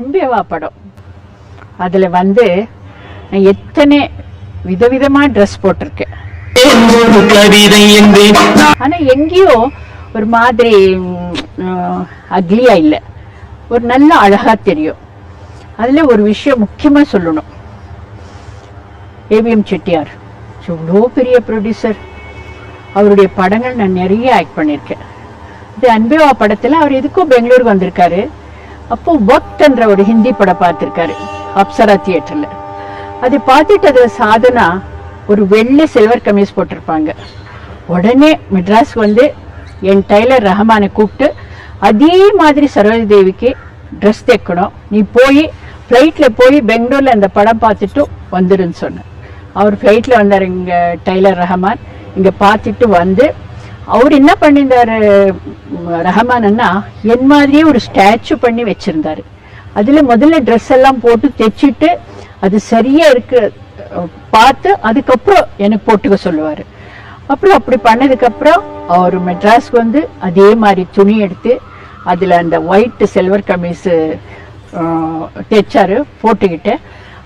அன்பேவா படம் அதுல வந்து நான் எத்தனை விதவிதமா ட்ரெஸ் போட்டிருக்கேன். ஆனால் ஆனா எங்கேயோ ஒரு மாதிரி அக்லியா இல்ல. ஒரு நல்ல அழகா தெரியும். அதுல ஒரு விஷயம் முக்கியமா சொல்லணும். ஏவிஎம் செட்டியார். எவ்வளோ பெரிய ப்ரொடியூசர் அவருடைய படங்கள் நான் நிறைய ஆக்ட் பண்ணியிருக்கேன். இது அன்பேவா படத்துல அவர் எதுக்கும் பெங்களூருக்கு வந்திருக்காரு. அப்போ பக்த்ன்ற ஒரு ஹிந்தி படம் பார்த்திருக்காரு. அப்சரா தியேட்டர்ல. அது பார்த்துட்டு அதை சாதனா ஒரு வெள்ளை சில்வர் கமீஸ் போட்டிருப்பாங்க. உடனே மெட்ராஸ் வந்து என் டைலர் ரஹமானை கூப்பிட்டு அதே மாதிரி சரோஜி தேவிக்கு ட்ரெஸ் தைக்கணும். நீ போய் ஃப்ளைட்டில் போய் பெங்களூரில் அந்த படம் பார்த்துட்டு வந்துடுன்னு சொன்னேன். அவர் ஃப்ளைட்டில் வந்தார் இங்கே டைலர் ரஹமான். இங்கே பார்த்துட்டு வந்து அவர் என்ன பண்ணியிருந்தாரு ரஹமானன்னா ரஹமான் என் மாதிரியே ஒரு ஸ்டாச்சு பண்ணி வச்சிருந்தாரு. அதுல முதல்ல ட்ரெஸ் எல்லாம் போட்டு தைச்சிட்டு அது சரியா இருக்கு பார்த்து அதுக்கப்புறம் எனக்கு போட்டுக்க சொல்லுவாரு. அப்புறம் அப்படி பண்ணதுக்கு அப்புறம் அவர் மெட்ராஸ்க்கு வந்து அதே மாதிரி துணி எடுத்து அதுல அந்த ஒயிட் சில்வர் கமீஸ் தைச்சாரு போட்டுக்கிட்டு.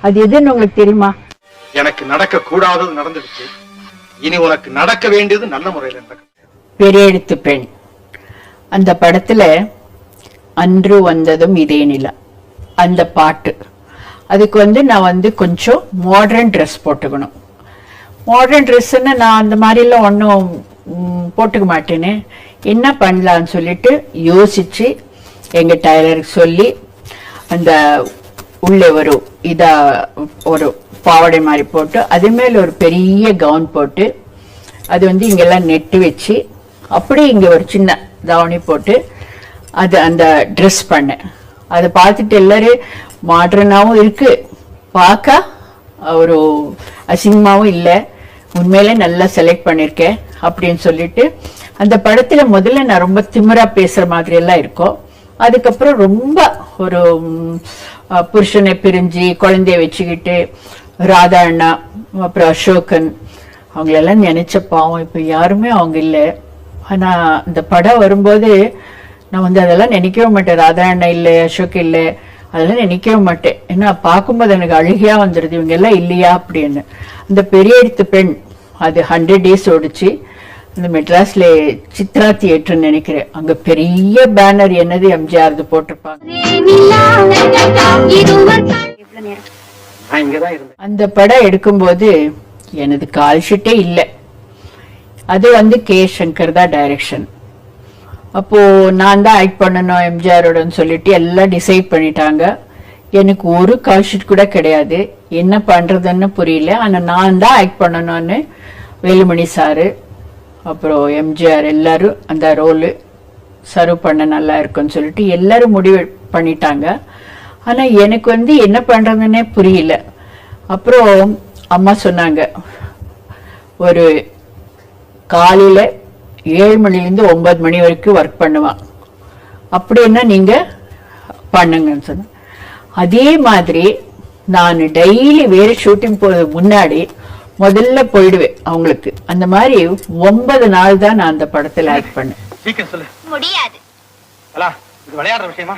அது எதுன்னு உங்களுக்கு தெரியுமா? எனக்கு நடக்க கூடாதது நடந்துடுச்சு. இனி உனக்கு நடக்க வேண்டியது நல்ல முறையில் நடக்கும் பெரிய எழுத்து பெண். அந்த படத்துல அன்று வந்ததும் இதே நிலா. அந்த பாட்டு. அதுக்கு வந்து நான் வந்து கொஞ்சம் மாடர்ன் ட்ரெஸ் போட்டுக்கணும். மாடர்ன் ட்ரெஸ்ஸுன்னு நான் அந்த மாதிரிலாம் ஒன்றும் போட்டுக்க மாட்டேனே. என்ன பண்ணலான்னு சொல்லிட்டு யோசிச்சு எங்கள் டைலருக்கு சொல்லி அந்த உள்ளே ஒரு இதா ஒரு பாவாடை மாதிரி போட்டு அது மேல ஒரு பெரிய கவுன் போட்டு அது வந்து இங்கெல்லாம் நெட்டு வச்சு அப்படியே இங்கே ஒரு சின்ன தாவணி போட்டு அது அந்த ட்ரெஸ் பண்ணேன் அதை பார்த்துட்டு எல்லாரும் மாடர்னாகவும் இருக்குது பார்க்க ஒரு அசிங்கமாகவும் இல்லை. உண்மையிலே நல்லா செலக்ட் பண்ணியிருக்கேன் அப்படின்னு சொல்லிட்டு அந்த படத்தில் முதல்ல நான் ரொம்ப திமிராக பேசுகிற மாதிரியெல்லாம் இருக்கும். அதுக்கப்புறம் ரொம்ப ஒரு புருஷனை பிரிஞ்சு குழந்தைய வச்சுக்கிட்டு ராதா அண்ணா அப்புறம் அசோகன் அவங்களெல்லாம் நினைச்ச பாவம் இப்போ யாருமே அவங்க இல்லை. ஆனா இந்த படம் வரும்போது நான் வந்து அதெல்லாம் நினைக்கவே மாட்டேன். ராதா அண்ணா இல்லை அசோக் இல்லை அதெல்லாம் நினைக்கவே மாட்டேன். ஏன்னா பார்க்கும்போது எனக்கு அழுகையா வந்துடுது இவங்க எல்லாம் இல்லையா அப்படின்னு. அந்த பெரிய எழுத்து பெண் அது ஹண்ட்ரட் டேஸ் ஓடிச்சு. இந்த மெட்ராஸ்ல சித்ரா தியேட்டர்னு நினைக்கிறேன். அங்க பெரிய பேனர் என்னது எம்ஜிஆர் போட்டிருப்பாங்க. அந்த படம் எடுக்கும்போது எனது கால் ஷீட்டே இல்லை. அது வந்து கே சங்கர் தான் டைரக்ஷன் அப்போ நான் தான் ஆக்ட் பண்ணணும் எம்ஜிஆரோடன்னு சொல்லிட்டு எல்லாம் டிசைட் பண்ணிட்டாங்க. எனக்கு ஒரு கால்ஷீட் கூட கிடையாது. என்ன பண்றதுன்னு புரியல. ஆனா நான் தான் ஆக்ட் பண்ணணும்னு வேலுமணி சாரு அப்புறம் எம்ஜிஆர் எல்லாரும் அந்த ரோலு சர்வ் பண்ண நல்லா இருக்கும்னு சொல்லிட்டு எல்லாரும் முடிவு பண்ணிட்டாங்க. ஆனா எனக்கு வந்து என்ன பண்றதுன்னே புரியல. அப்புறம் அம்மா சொன்னாங்க ஒரு காலையில ஏழு மணிலேருந்து ஒன்பது மணி வரைக்கும் ஒர்க் பண்ணுவான் அப்படின்னா நீங்க பண்ணுங்கன்னு சொன்னேன். அதே மாதிரி நான் டெய்லி வேற ஷூட்டிங் போறது முன்னாடி முதல்ல போயிடுவேன் அவங்களுக்கு. அந்த மாதிரி ஒன்பது நாள் தான் நான் அந்த படத்துல ஆக்ட் பண்ணேன். சீக்கிரம் சொல்லு. முடியாது. அலா இது விளையாடுற விஷயமா?